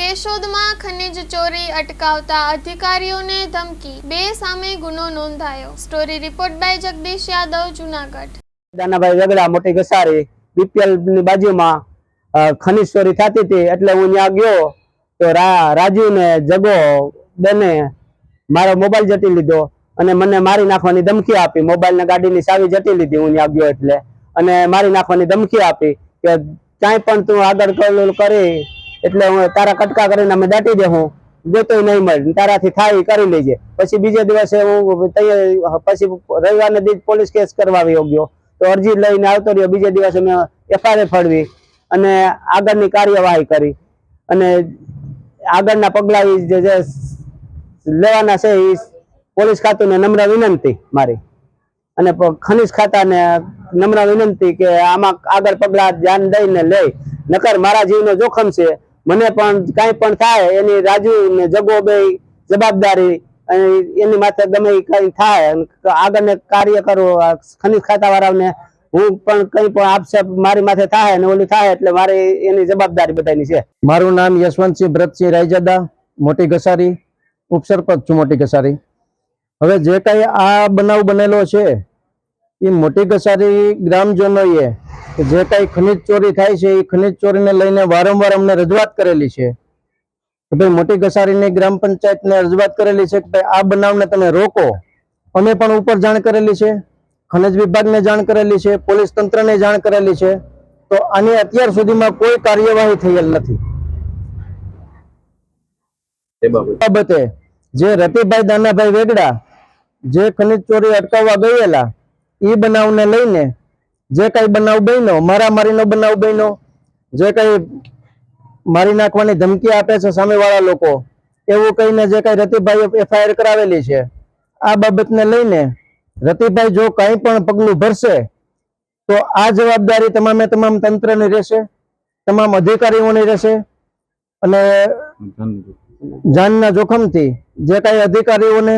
કેશોદમાં ખનિજ ચોરી અટકાવતા અધિકારીઓને ધમકી. બે સામે ગુનો નોંધાયો. Story report by Jagdish Yadav, Junagadh. Danabhai Vegda, Moti Ghasari બીપીએલની બાજુમાં ખનીજ ચોરી થતી હતી. એટલે હું ત્યાં ગયો તો રાજુ ને જગો બેને મારો મોબાઈલ જટી લીધો અને મને મારી નાખવાની ધમકી આપી. મોબાઈલ ને ગાડીની ચાવી જટી લીધી હું ત્યાં ગયો એટલે. અને મારી નાખવાની ધમકી આપી કે ક્યાંય પણ તું આગળ કરેલું કરી એટલે હું તારા કટકા કરીને અમે દાટી દે હું. જોતોય નહીં મળે. તારાથી થાય કરી લેજે. પછી બીજે દિવસે હું પછી રવિવારને દિવસ પોલીસ કેસ કરવા આવ્યો ગયો તો અરજી લઈને આવતો રહ્યો. બીજે દિવસે મેં એફઆઈઆર ફળવી અને આગળની કાર્યવાહી કરી. અને આગળના પગલા જે લેવાના છે એ પોલીસ ખાતુંને નમ્ર વિનંતી મારી. અને ખનીજ ખાતાને નમ્ર વિનંતી કે આમાં આગળ પગલા ધ્યાન દઈને લે. નકર મારા જીવનો જોખમ છે. મને પણ કાંઈ પણ થાય, એની રાજુ ને જગો બે જવાબદારી એની માથે ગમે કંઈ થાય આગળને કાર્ય કરો ખનીજ ખાતા વાળાને હું પણ કંઈ પણ આપશે, મારી માથે થાય અને ઓલું થાય, એટલે મારે એની જવાબદારી બધાની છે. મારું નામ યશવંતસિંહ ભરતસિંહ રાયજાદા, મોટી ઘસારી, ઉપસરપંચ છું મોટી ઘસારી. હવે જે કઈ આ બનાવ બનેલો છે એ મોટી ઘસારી ગ્રામજનોએ કે જે કઈ ખનીજ ચોરી થાય છે એ ખનીજ ચોરીને લઈને વારંવાર અમને રજૂઆત કરેલી છે. કે ભાઈ મોટી ઘસારીની ગ્રામ પંચાયતને રજૂઆત કરેલી છે કે ભાઈ આ બનાવને તમે રોકો. અમે પણ ઉપર જાણ કરેલી છે ખનિજ વિભાગને જાણ કરેલી છે પોલીસ તંત્રને જાણ કરેલી છે. તો આની અત્યાર સુધીમાં કોઈ કાર્યવાહી થયેલ નથી. બાબતે? જે રતિભાઈ દાનાભાઈ વેગડા જે ખનીજ ચોરી અટકાવવા ગયેલા એ બનાવને લઈને જે કઈ બનાવ બન્યો મારામારીનો બનાવ બન્યો જે કઈ મારી નાખવાની ધમકી આપે છે સામેવાળા લોકો એવું કહીને જે કઈ રતિભાઈ એફઆઈઆર કરાવેલી છે આ બાબતને લઈને રતિભાઈ જો કઈ પણ પગલું ભરશે તો આ જવાબદારી તમામે તમામ તંત્રની રહેશે તમામ અધિકારીઓની રહેશે અને જાનના જોખમથી જે કઈ અધિકારીઓને